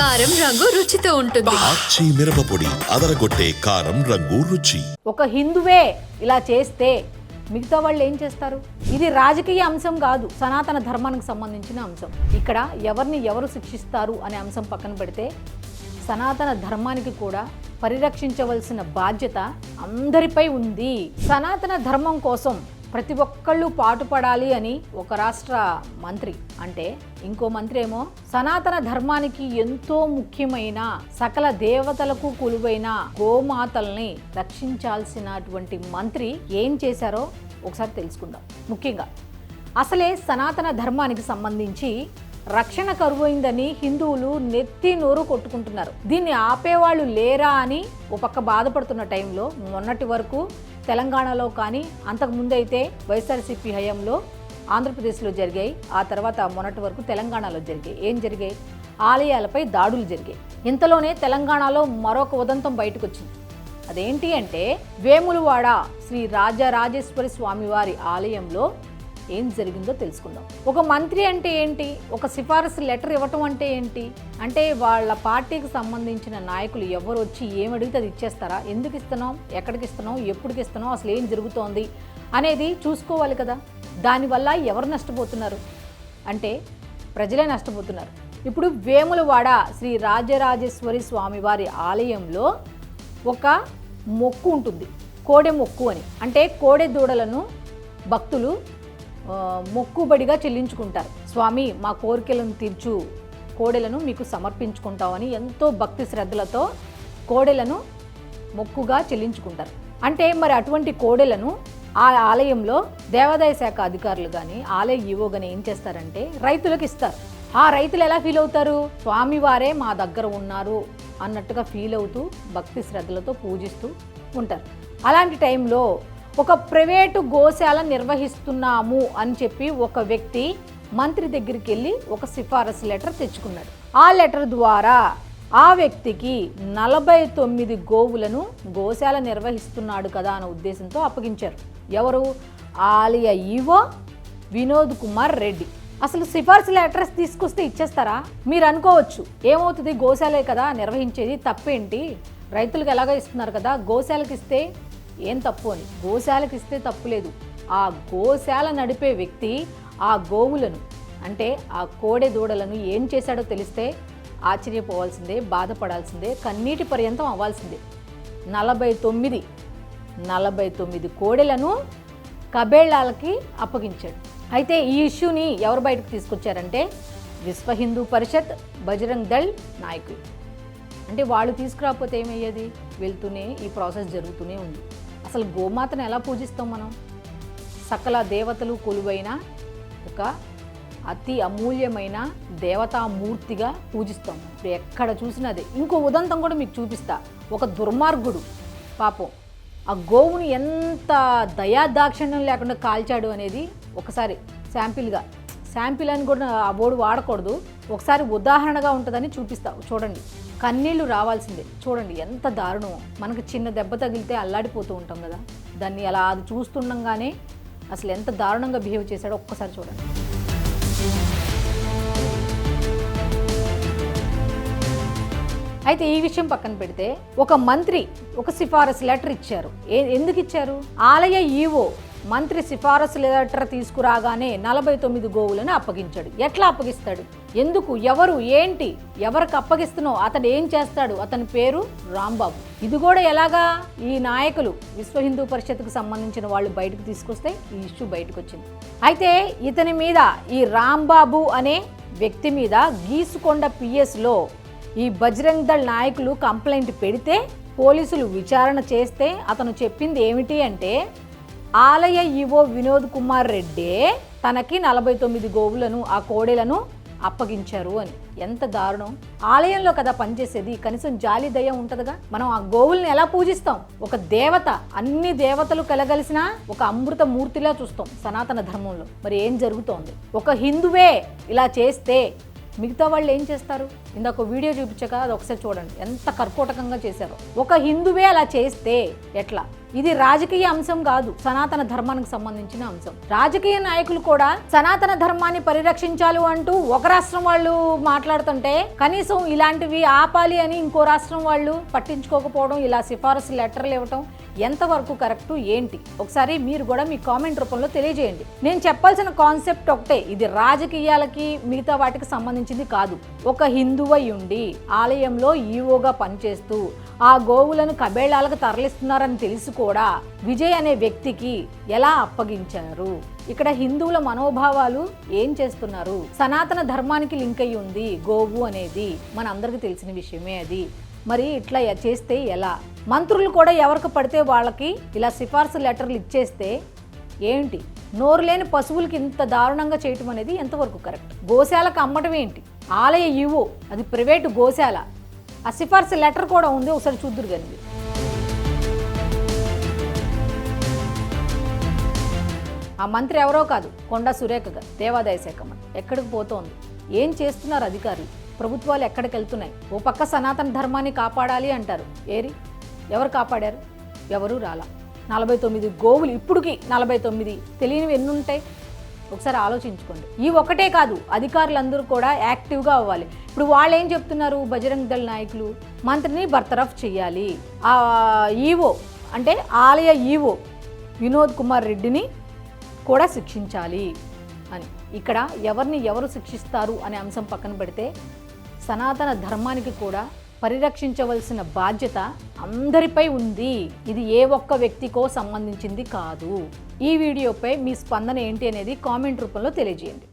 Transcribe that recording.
కారం రంగు రుచితో ఉంటుంది. ఆచి మిరపపొడి అదరగొట్టే కారం రంగు రుచి. ఒక హిందువే ఇలా చేస్తే మిగతా వాళ్ళు ఏం చేస్తారు? ఇది రాజకీయ అంశం కాదు సనాతన ధర్మానికి సంబంధించిన అంశం. ఇక్కడ ఎవరిని ఎవరు శిక్షిస్తారు అనే అంశం పక్కన పెడితే సనాతన ధర్మానికి కూడా పరిరక్షించవలసిన బాధ్యత అందరిపై ఉంది. సనాతన ధర్మం కోసం ప్రతి ఒక్కళ్ళు పాటుపడాలి అని ఒక రాష్ట్ర మంత్రి అంటే ఇంకో మంత్రి ఏమో సనాతన ధర్మానికి ఎంతో ముఖ్యమైన సకల దేవతలకు కొలువైన గోమాతల్ని రక్షించాల్సినటువంటి మంత్రి ఏం చేశారో ఒకసారి తెలుసుకుందాం. ముఖ్యంగా అసలే సనాతన ధర్మానికి సంబంధించి రక్షణ కరువైందని హిందువులు నెత్తి నోరు కొట్టుకుంటున్నారు. దీన్ని ఆపేవాళ్ళు లేరా అని ఒక పక్క బాధపడుతున్న టైంలో మొన్నటి వరకు తెలంగాణలో కానీ అంతకుముందైతే వైఎస్ఆర్సీపీ హయాంలో ఆంధ్రప్రదేశ్లో జరిగాయి. ఆ తర్వాత మొన్నటి వరకు తెలంగాణలో జరిగాయి. ఏం జరిగాయి? ఆలయాలపై దాడులు జరిగాయి. ఇంతలోనే తెలంగాణలో మరొక ఉదంతం బయటకు వచ్చింది అదేంటి అంటే వేములవాడ శ్రీ రాజరాజేశ్వరి స్వామివారి ఆలయంలో ఏం జరిగిందో తెలుసుకుందాం. ఒక మంత్రి అంటే ఏంటి? ఒక సిఫారసు లెటర్ ఇవ్వటం అంటే ఏంటి? అంటే వాళ్ళ పార్టీకి సంబంధించిన నాయకులు ఎవరు వచ్చి ఏం అడిగితే అది ఇచ్చేస్తారా? ఎందుకు ఇస్తున్నాం? ఎక్కడికి ఇస్తున్నాం? ఎప్పటికి ఇస్తున్నాం? అసలు ఏం జరుగుతోంది? అనేది చూసుకోవాలి కదా. దానివల్ల ఎవరు నష్టపోతున్నారు? అంటే ప్రజలే నష్టపోతున్నారు. ఇప్పుడు వేములవాడ శ్రీ రాజరాజేశ్వరి స్వామివారి ఆలయంలో ఒక మొక్కు ఉంటుంది. కోడె మొక్కు అని. అంటే కోడె దూడలను భక్తులు మొక్కుబడిగా చెల్లించుకుంటారు. స్వామి మా కోరికలను తీర్చు. కోడెలను మీకు సమర్పించుకుంటామని ఎంతో భక్తి శ్రద్ధలతో కోడెలను మొక్కుగా చెల్లించుకుంటారు. అంటే మరి అటువంటి కోడెలను ఆ ఆలయంలో దేవాదాయ శాఖ అధికారులు కానీ ఆలయ ఈవో కానీ ఏం చేస్తారంటే రైతులకు ఇస్తారు. ఆ రైతులు ఎలా ఫీల్ అవుతారు? స్వామివారే మా దగ్గర ఉన్నారు అన్నట్టుగా ఫీల్ అవుతూ భక్తి శ్రద్ధలతో పూజిస్తూ ఉంటారు. అలాంటి టైంలో ఒక ప్రైవేటు గోశాల నిర్వహిస్తున్నాము అని చెప్పి ఒక వ్యక్తి మంత్రి దగ్గరికి వెళ్ళి ఒక సిఫారసు లెటర్ తెచ్చుకున్నాడు. ఆ లెటర్ ద్వారా ఆ వ్యక్తికి నలభై తొమ్మిది గోవులను గోశాల నిర్వహిస్తున్నాడు కదా అనే ఉద్దేశంతో అప్పగించారు. ఎవరు? ఆలయ ఈవో వినోద్ కుమార్ రెడ్డి. అసలు సిఫార్సు లెటర్స్ తీసుకొస్తే ఇచ్చేస్తారా? మీరు అనుకోవచ్చు ఏమవుతుంది? గోశాలే కదా నిర్వహించేది తప్పేంటి? రైతులకు ఎలాగో ఇస్తున్నారు కదా గోశాలకు ఇస్తే ఏం తప్పు అని. గోశాలకు ఇస్తే తప్పులేదు ఆ గోశాల నడిపే వ్యక్తి ఆ గోవులను అంటే ఆ కోడె దూడలను ఏం చేశాడో తెలిస్తే ఆశ్చర్యపోవాల్సిందే బాధపడాల్సిందే కన్నీటి పర్యంతం అవ్వాల్సిందే. నలభై తొమ్మిది నలభై తొమ్మిది కోడెలను కబేళాలకి అప్పగించాడు. అయితే ఈ ఇష్యూని ఎవరు బయటకు తీసుకొచ్చారంటే విశ్వ హిందూ పరిషత్ బజరంగ్ దళ్ నాయకులు. అంటే వాళ్ళు తీసుకురాకపోతే ఏమయ్యేది? వెళ్తూనే ఈ ప్రాసెస్ జరుగుతూనే ఉంది. అసలు గోమాతను ఎలా పూజిస్తాం మనం? సకల దేవతలు కొలువైన ఒక అతి అమూల్యమైన దేవతామూర్తిగా పూజిస్తాం. ఇప్పుడు ఎక్కడ చూసినా అదే. ఇంకో ఉదంతం కూడా మీకు చూపిస్తా. ఒక దుర్మార్గుడు పాపం. ఆ గోవుని ఎంత దయాదాక్షిణ్యం లేకుండా కాల్చాడు అనేది ఒకసారి శాంపిల్గా. శాంపిల్ అని కూడా ఆ బోర్డు వాడకూడదు. ఒకసారి ఉదాహరణగా ఉంటుందని చూపిస్తా. చూడండి. కన్నీళ్ళు రావాల్సిందే. చూడండి ఎంత దారుణమో. మనకు చిన్న దెబ్బ తగిలితే అల్లాడిపోతూ ఉంటాం కదా. దాన్ని అలా అది చూస్తుండగానే అసలు ఎంత దారుణంగా బిహేవ్ చేశాడో ఒక్కసారి చూడండి. అయితే ఈ విషయం పక్కన పెడితే ఒక మంత్రి ఒక సిఫారసు లెటర్ ఇచ్చారు. ఏ ఎందుకు ఇచ్చారు? ఆలయ ఈవో మంత్రి సిఫారసు లెటర్ తీసుకురాగానే నలభై తొమ్మిది గోవులను అప్పగించాడు. ఎట్లా అప్పగిస్తాడు? ఎందుకు ఎవరు ఏంటి ఎవరికి అప్పగిస్తున్నావు అతడు ఏం చేస్తాడు అతని పేరు రాంబాబు. ఇది కూడా ఎలాగా ఈ నాయకులు విశ్వ హిందూ పరిషత్కు సంబంధించిన వాళ్ళు బయటకు తీసుకొస్తే ఈ ఇష్యూ బయటకు వచ్చింది అయితే ఇతని మీద ఈ రాంబాబు అనే వ్యక్తి మీద గీసుకొండ పిఎస్లో ఈ బజరంగ్ దళ్ నాయకులు కంప్లైంట్ పెడితే పోలీసులు విచారణ చేస్తే అతను చెప్పింది ఏమిటి అంటే ఆలయ ఈవో వినోద్ కుమార్ రెడ్డే తనకి నలభై తొమ్మిది గోవులను ఆ కోడెలను అప్పగించారు అని. ఎంత దారుణం. ఆలయంలో కదా పనిచేసేది. కనీసం జాలి దయ ఉంటదిగా. మనం ఆ గోవుల్ని ఎలా పూజిస్తాం? ఒక దేవత అన్ని దేవతలు కలగలిసిన ఒక అమృత మూర్తిలా చూస్తాం సనాతన ధర్మంలో. మరి ఏం జరుగుతోంది? ఒక హిందువే ఇలా చేస్తే మిగతా వాళ్ళు ఏం చేస్తారు? ఇందాక వీడియో చూపించక అది ఒకసారి చూడండి. ఎంత కర్కోటకంగా చేశారో. ఒక హిందువే అలా చేస్తే ఎట్లా? ఇది రాజకీయ అంశం కాదు సనాతన ధర్మానికి సంబంధించిన అంశం. రాజకీయ నాయకులు కూడా సనాతన ధర్మాన్ని పరిరక్షించాలి అంటూ ఒక రాష్ట్రం వాళ్ళు మాట్లాడుతుంటే కనీసం ఇలాంటివి ఆపాలి అని ఇంకో రాష్ట్రం వాళ్ళు పట్టించుకోకపోవడం ఇలా సిఫారసు లెటర్లు ఇవ్వటం ఎంతవరకు కరెక్ట్ ఏంటి? ఒకసారి మీరు కూడా మీ కామెంట్ రూపంలో తెలియజేయండి. నేను చెప్పాల్సిన కాన్సెప్ట్ ఒకటే ఇది రాజకీయాలకి మిగతా వాటికి సంబంధించింది కాదు. ఒక హిందువై ఉండి ఆలయంలో ఈవోగా పనిచేస్తూ ఆ గోవులను కబేళాలకు తరలిస్తున్నారని తెలిసి కూడా విజయ్ అనే వ్యక్తికి ఎలా అప్పగించారు? ఇక్కడ హిందువుల మనోభావాలు ఏం చేస్తున్నారు? సనాతన ధర్మానికి లింక్ అయి ఉంది గోవు అనేది. మనందరికీ తెలిసిన విషయమే అది. మరి ఇట్లా చేస్తే ఎలా? మంత్రులు కూడా ఎవరికి పడితే వాళ్ళకి ఇలా సిఫార్సు లెటర్లు ఇచ్చేస్తే ఏంటి? నోరు లేని పశువులకి ఇంత దారుణంగా చేయటం అనేది ఎంతవరకు కరెక్ట్? గోశాలకు అమ్మటం ఏంటి? ఆలయ ఇవో అది ప్రైవేటు గోశాల. ఆ సిఫార్సు లెటర్ కూడా ఉంది ఒకసారి చూద్దురు కానీ ఆ మంత్రి ఎవరో కాదు కొండా సురేఖ గారు దేవాదాయ శాఖ మంత్రి. ఎక్కడికి పోతోంది? ఏం చేస్తున్నారు అధికారులు? ప్రభుత్వాలు ఎక్కడికి వెళ్తున్నాయి? ఓ పక్క సనాతన ధర్మాన్ని కాపాడాలి అంటారు. ఏరి? ఎవరు కాపాడారు? ఎవరు రాలా. నలభై తొమ్మిది గోవులు ఇప్పటికి నలభై తొమ్మిది తెలియనివి ఎన్ని ఉంటాయి ఒకసారి ఆలోచించుకోండి. ఈ ఒకటే కాదు అధికారులందరూ కూడా యాక్టివ్గా అవ్వాలి. ఇప్పుడు వాళ్ళు ఏం చెప్తున్నారు బజరంగ్ దళ నాయకులు? మంత్రిని బర్తరఫ్ చేయాలి ఆ ఈవో అంటే ఆలయ ఈవో వినోద్ కుమార్ రెడ్డిని కూడా శిక్షించాలి అని. ఇక్కడ ఎవరిని ఎవరు శిక్షిస్తారు అనే అంశం పక్కన పెడితే సనాతన ధర్మానికి కూడా పరిరక్షించవలసిన బాధ్యత అందరిపై ఉంది. ఇది ఏ ఒక్క వ్యక్తికో సంబంధించింది కాదు. ఈ వీడియోపై మీ స్పందన ఏంటి అనేది కామెంట్ రూపంలో తెలియజేయండి.